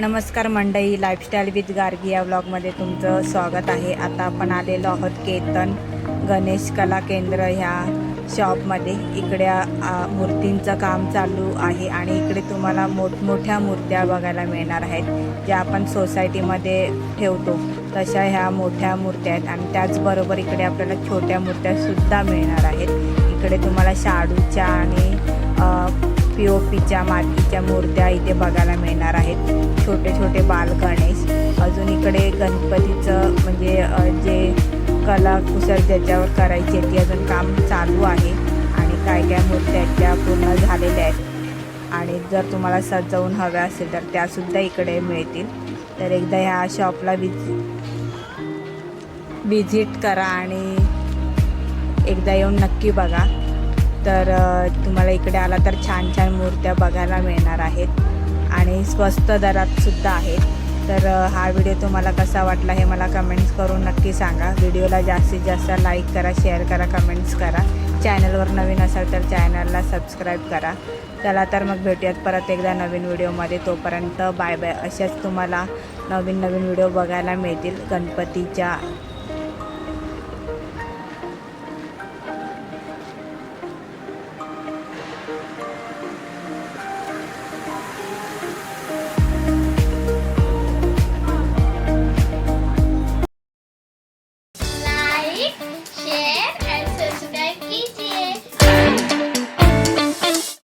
नमस्कार मंडई lifestyle with Gargi या ब्लॉगमध्ये तुमचं स्वागत आहे. आता आपण आलेलो आहोत केतन गणेश कला केंद्र ह्या शॉपमध्ये इकडे मूर्तींचं काम चालू आहे आणि इकडे तुम्हाला मोठमोठ्या मूर्त्या बघायला मिळणार आहेत ज्या आपण सोसायटीमध्ये ठेवतो. तशा ह्या मोठ्या मूर्त्या आहेत आणि त्याचबरोबर इकडे आपल्याला छोट्या मूर्त्यासुद्धा मिळणार आहेत. इकडे तुम्हाला शाडूच्या आणि पी ओ पीच्या मातीच्या मूर्त्या इथे बघायला मिळणार आहेत. छोटे छोटे बाल गणेश. अजून इकडे गणपतीचं म्हणजे जे कलाकुसर ज्याच्यावर करायची आहे ती अजून काम चालू आहे. आणि काय काय मूर्त्या आहेत त्या पूर्ण झालेल्या आहेत. आणि जर तुम्हाला सजवून हव्या असेल तर त्यासुद्धा इकडे मिळतील. तर एकदा ह्या शॉपला विजि विजिट करा आणि एकदा येऊन नक्की बघा. तर तुम्हाला इकडे आला तर छान छान मूर्त्या बघायला मिळणार आहेत आणि स्वस्त दरात सुद्धा आहेत. तर हा व्हिडिओ तुम्हाला कसा वाटला हे मला कमेंट्स करून नक्की सांगा. व्हिडिओला जास्तीत जास्त लाईक करा शेअर करा कमेंट्स करा. चॅनलवर नवीन असाल तर चॅनलला सबस्क्राईब करा. चला तर मग भेटूयात परत एकदा नवीन व्हिडिओमध्ये. तोपर्यंत बाय बाय. अशाच तुम्हाला नवीन नवीन व्हिडिओ बघायला मिळतील. गणपतीच्या share.